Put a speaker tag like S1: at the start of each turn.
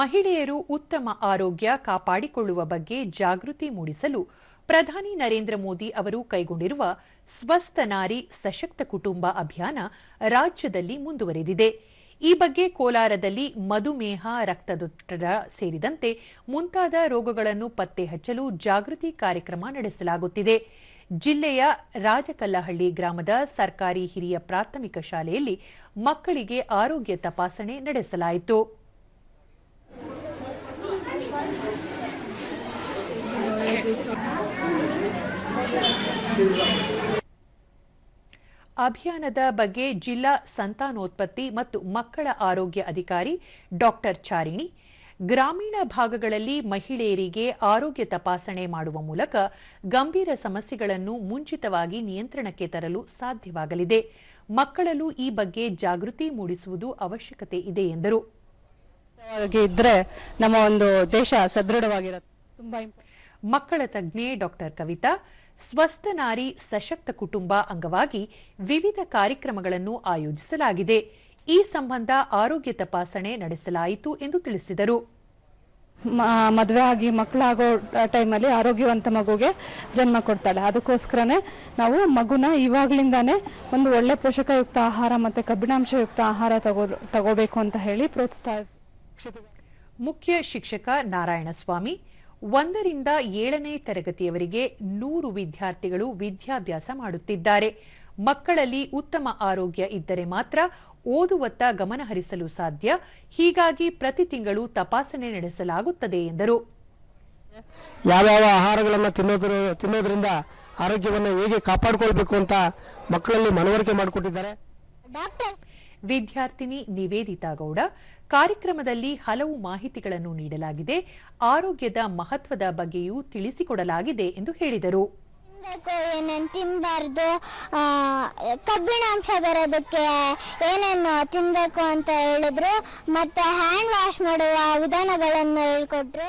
S1: ಮಹಿಳೆಯರು ಉತ್ತಮ ಆರೋಗ್ಯ ಕಾಪಾಡಿಕೊಳ್ಳುವ ಬಗ್ಗೆ ಜಾಗೃತಿ ಮೂಡಿಸಲು ಪ್ರಧಾನಿ ನರೇಂದ್ರ ಮೋದಿ ಅವರು ಕೈಗೊಂಡಿರುವ ಸ್ವಸ್ಥ ನಾರಿ ಸಶಕ್ತ ಕುಟುಂಬ ಅಭಿಯಾನ ರಾಜ್ಯದಲ್ಲಿ ಮುಂದುವರೆದಿದೆ. ಈ ಬಗ್ಗೆ ಕೋಲಾರದಲ್ಲಿ ಮಧುಮೇಹ, ರಕ್ತದೊತ್ತಡ ಸೇರಿದಂತೆ ಮುಂತಾದ ರೋಗಗಳನ್ನು ಪತ್ತೆ ಹಚ್ಚಲು ಜಾಗೃತಿ ಕಾರ್ಯಕ್ರಮ ನಡೆಸಲಾಗುತ್ತಿದೆ. ಜಿಲ್ಲೆಯ ರಾಜಕಲ್ಲಹಳ್ಳಿ ಗ್ರಾಮದ ಸರ್ಕಾರಿ ಹಿರಿಯ ಪ್ರಾಥಮಿಕ ಶಾಲೆಯಲ್ಲಿ ಮಕ್ಕಳಿಗೆ ಆರೋಗ್ಯ ತಪಾಸಣೆ ನಡೆಸಲಾಯಿತು. ಅಭಿಯಾನದ ಬಗ್ಗೆ ಜಿಲ್ಲಾ ಸಂತಾನೋತ್ಪತ್ತಿ ಮತ್ತು ಮಕ್ಕಳ ಆರೋಗ್ಯ ಅಧಿಕಾರಿ ಡಾಕ್ಟರ್ ಚಾರಿಣಿ. ಗ್ರಾಮೀಣ ಭಾಗಗಳಲ್ಲಿ ಮಹಿಳೆಯರಿಗೆ ಆರೋಗ್ಯ ತಪಾಸಣೆ ಮಾಡುವ ಮೂಲಕ ಗಂಭೀರ ಸಮಸ್ಯೆಗಳನ್ನು ಮುಂಚಿತವಾಗಿ ನಿಯಂತ್ರಣಕ್ಕೆ ತರಲು ಸಾಧ್ಯವಾಗಲಿದೆ. ಮಕ್ಕಳಲ್ಲೂ ಈ ಬಗ್ಗೆ ಜಾಗೃತಿ ಮೂಡಿಸುವುದು ಅವಶ್ಯಕತೆ ಇದೆ ಎಂದರು.
S2: ಇದ್ರೆ ನಮ್ಮ ಒಂದು ದೇಶ ಸದೃಢವಾಗಿರುತ್ತೆ.
S1: ಮಕ್ಕಳ ತಜ್ಞೆ ಡಾಕ್ಟರ್ ಕವಿತಾ ಸ್ವಸ್ಥ ನಾರಿ ಸಶಕ್ತ ಕುಟುಂಬ ಅಂಗವಾಗಿ ವಿವಿಧ ಕಾರ್ಯಕ್ರಮಗಳನ್ನು ಆಯೋಜಿಸಲಾಗಿದೆ. ಈ ಸಂಬಂಧ ಆರೋಗ್ಯ ತಪಾಸಣೆ ನಡೆಸಲಾಯಿತು ಎಂದು ತಿಳಿಸಿದರು.
S2: ಮದುವೆ ಆಗಿ ಮಕ್ಕಳಾಗೋ ಟೈಮಲ್ಲಿ ಆರೋಗ್ಯವಂತ ಮಗುಗೆ ಜನ್ಮ ಕೊಡ್ತಾಳೆ. ಅದಕ್ಕೋಸ್ಕರನೇ ನಾವು ಮಗುನ ಇವಾಗ್ಲಿಂದಾನೇ ಒಂದು ಒಳ್ಳೆ ಪೋಷಕಯುಕ್ತ ಆಹಾರ ಮತ್ತೆ ಕಬ್ಬಿಣಾಂಶಯುಕ್ತ ಆಹಾರ ತಗೋ ತಗೋಬೇಕು ಅಂತ ಹೇಳಿ ಪ್ರೋತ್ಸಾಹ
S1: ಮುಖ್ಯ ಶಿಕ್ಷಕ ನಾರಾಯಣಸ್ವಾಮಿ ಒಂದರಿಂದ ಏಳನೇ ತರಗತಿಯವರಿಗೆ ನೂರು ವಿದ್ಯಾರ್ಥಿಗಳು ವಿದ್ಯಾಭ್ಯಾಸ ಮಾಡುತ್ತಿದ್ದಾರೆ. ಮಕ್ಕಳಲ್ಲಿ ಉತ್ತಮ ಆರೋಗ್ಯ ಇದ್ದರೆ ಮಾತ್ರ ಓದುವತ್ತ ಗಮನ ಹರಿಸಲು ಸಾಧ್ಯ. ಹೀಗಾಗಿ ಪ್ರತಿ ತಿಂಗಳು ತಪಾಸಣೆ ನಡೆಸಲಾಗುತ್ತದೆ ಎಂದರು.
S3: ಯಾವ್ಯಾವ ಆಹಾರಗಳನ್ನು ತಿನ್ನೋದ್ರ ತಿನ್ನೋದ್ರಿಂದ ಆರೋಗ್ಯವನ್ನು ಹೇಗೆ ಕಾಪಾಡಿಕೊಳ್ಬೇಕು ಅಂತ ಮಕ್ಕಳಲ್ಲಿ ಮನವರಿಕೆ ಮಾಡಿಕೊಟ್ಟಿದ್ದಾರೆ.
S1: ವಿದ್ಯಾರ್ಥಿನಿ ನಿವೇದಿತಾ ಗೌಡ, ಕಾರ್ಯಕ್ರಮದಲ್ಲಿ ಹಲವು ಮಾಹಿತಿಗಳನ್ನು ನೀಡಲಾಗಿದೆ. ಆರೋಗ್ಯದ ಮಹತ್ವದ ಬಗ್ಗೆಯೂ ತಿಳಿಸಿಕೊಡಲಾಗಿದೆ ಎಂದು ಹೇಳಿದರು.
S4: ಏನೇನು ತಿನ್ನಬಾರ್ದು ಕಬ್ಬಿಣಾಂಶ ಬರೋದಕ್ಕೆ ಏನೇನು ತಿನ್ನಬೇಕು ಅಂತ ಹೇಳಿದ್ರು, ಮತ್ತೆ ಹ್ಯಾಂಡ್ ವಾಶ್ ಮಾಡುವ ವಿಧಾನಗಳನ್ನು ಹೇಳ್ಕೊಟ್ರು.